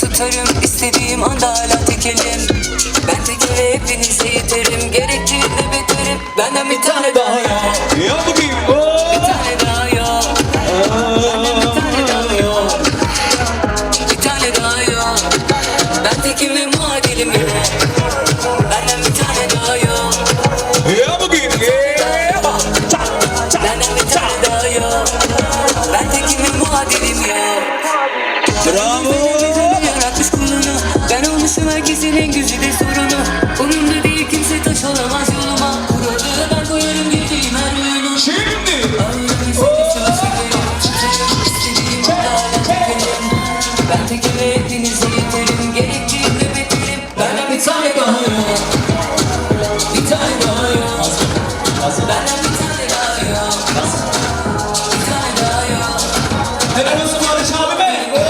tutarım istediğim anda hala tekelim Ben tekele hepinize yeterim Gerektiğinde beterim. Benden bir tane daha Ya bakayım. Bir tane daha Benden bir tane daha yok. Bir tane daha yok. Ben tekim ve muadilim yok herkesin güzide sorunu. Umurumda değil kimse taş olamaz yoluma. Kuralları ben koyarım gideyim her oyunu Şimdi. Ben yeterim. Gerektiğinde beterim Benden bir tane daha yok. Bir tane daha yok. Benden bir tane daha yok. Bir tane daha yok. Helal olsun Barış abime.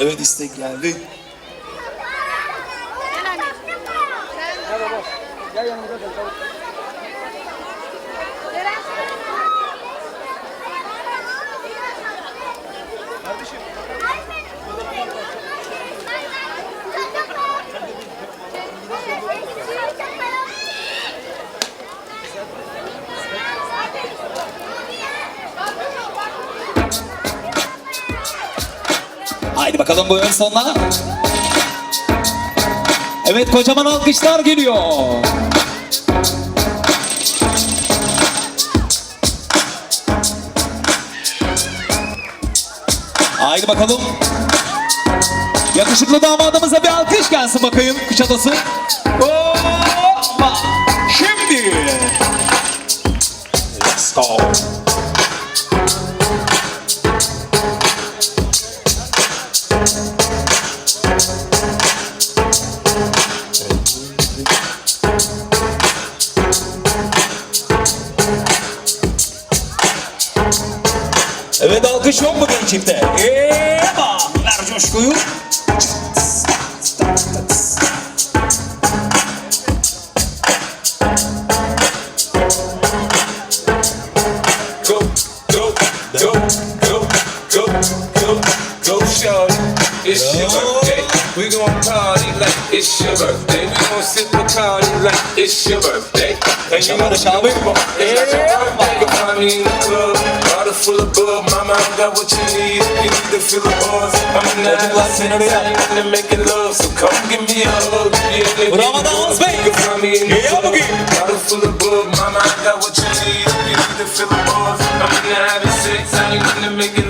Evet istek geldi. Haydi bakalım bu ön sonuna. Evet kocaman alkışlar geliyor. Haydi bakalım. Yakışıklı damadımıza bir alkış gelsin bakayım Kuşadası. Hoppa. Şimdi. Let's go. Evet alkış yok mu genç çifte? Eeba! Ver coşkuyu. Party like it's your birthday. We gon' sip Bacardi like it's your birthday. And you know Barış abi. it's not your birthday. You find me in the club, bottle full of bug. Mama, I got what you need. You need to feel the buzz. I'm in the arıyor. and making love. So come give me a hug. Yeah, Bravo hug. Bey. You find me in the club, bottle full of bug. Mama, I got what you need. You need to feel the buzz. I'm in the having sex. I ain't into making love. So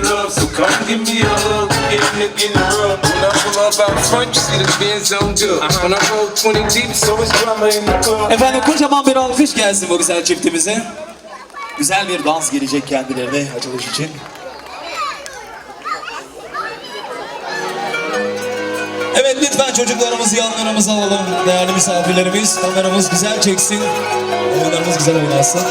Getting rough. When I pull up out front, you see the Benz on good. When I roll 20 deep, so it's drama in the club. Efendim kocaman bir alkış gelsin bu güzel çiftimize. Güzel bir dans gelecek kendilerine açılış için. Evet lütfen çocuklarımızı yanlarımıza alalım değerli misafirlerimiz. Kameramız güzel çeksin. Oyunlarımız güzel oynasın.